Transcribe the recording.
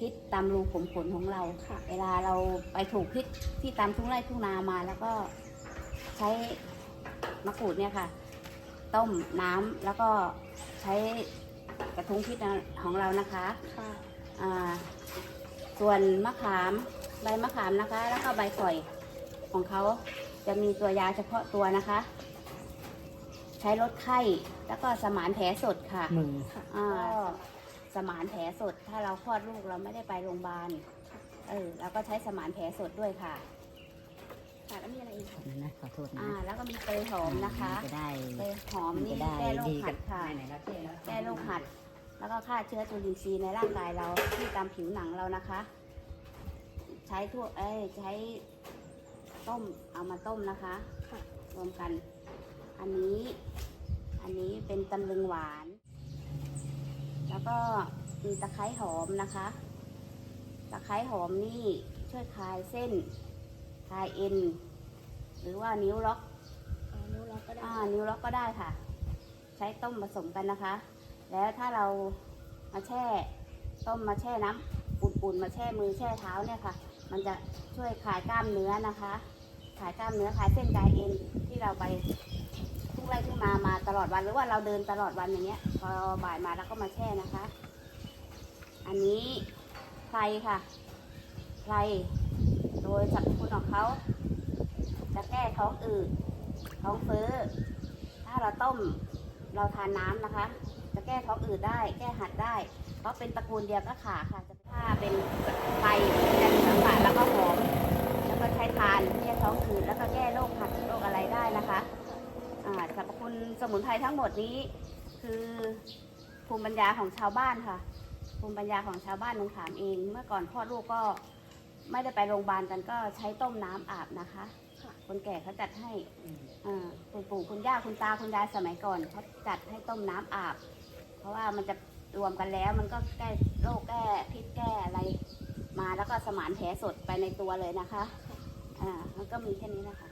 ทุ้งพิษตามรูขุมขนของเราค่ะ เวลาเราไปถูกพิษที่ตามทุ่งไร่ทุ่งนามา แล้วก็ใช้มะกรูดเนี่ยค่ะ ต้มน้ำแล้วก็ใช้กระทุ้งพิษของเรานะคะค่ะอ่าส่วนมะขามใบมะขามนะคะ แล้วก็ใบข่อยของเขาจะมีตัวยาเฉพาะตัวนะคะ ใช้ลดไข้แล้วก็สมานแผลสดค่ะมือค่ะอ่า สมานแผลสด ถ้าเราคลอดลูกเราไม่ได้ไปโรงพยาบาล เออเราก็ใช้สมานแผลสดด้วยค่ะ ค่ะแล้วมีอะไรอีกคะนะขอโทษนะอ่า แล้วก็มีเตยหอมนะคะมัจะได้ เตยหอมมันนี่จะได้แก้โรคดีหักัดบค่ะ ไหนๆครับเจ๊แล้วแก้โรคหัด แล้วก็ฆ่าเชื้อจุลินทรีย์ในร่างกายเราที่ตามผิวหนังเรานะคะ ใช้ทั่วเอ้ยใช้ต้มเอามาต้มนะคะค่ะ รวมกัน อันนี้ อันนี้เป็นตำลึงหวาน แล้วก็มีตะไคร้หอมนะคะ ตะไคร้หอมนี่ช่วยคลายเส้น คลายเอ็น หรือว่านิ้วล็อกอ่านิ้วล็อกก็ได้อ่านิ้วล็อกก็ได้ค่ะ ใช้ต้มผสมกันนะคะ แล้วถ้าเรามาแช่ ต้มมาแช่น้ำอุ่นๆมาแช่มือแช่เท้าเนี่ยค่ะ มันจะช่วยคลายกล้ามเนื้อนะคะ คลายกล้ามเนื้อคลายเส้นคลายเอ็นที่เราไป ทุ่งไร่ทุ่งนามาตลอดวันหรือว่าเราเดินตลอดวันอย่างเงี้ย พอบ่ายมาแล้วก็มาแช่นะคะ อันนี้ไพรค่ะไพรโดยสรรพคุณของเขาจะแก้ท้องอืดท้องเฟ้อ ถ้าเราต้มเราทานน้ำนะคะ จะแก้ท้องอืดได้ แก้หัดได้ เพราะเป็นตระกูลเดียวก็ขาค่ะจะถ้าเป็นไฟจะสัมผัสแล้วก็หอม แล้วก็ใช้ทานแก้ท้อ มุนไพรทั้งหมดนี้ คือภูมิปัญญาของชาวบ้านค่ะ ภูมิปัญญาของชาวบ้านนงขามเอง เมื่อก่อนพ่อลูกก็ไม่ได้ไปโรงพยาบาลกันก็ใช้ต้มน้ำอาบนะคะค่ะคนแก่เขาจัดให้อ่าคุณปู่คุณย่าคุณตาคุณยายสมัยก่อนเขาจัดให้ต้มน้ำอาบ เพราะว่ามันจะรวมกันแล้วมันก็แก้โรคแก้พิษแก้อะไรมาแล้วก็สมานแผลสดไปในตัวเลยนะคะ อ่ามันก็มีแค่นี้นะคะ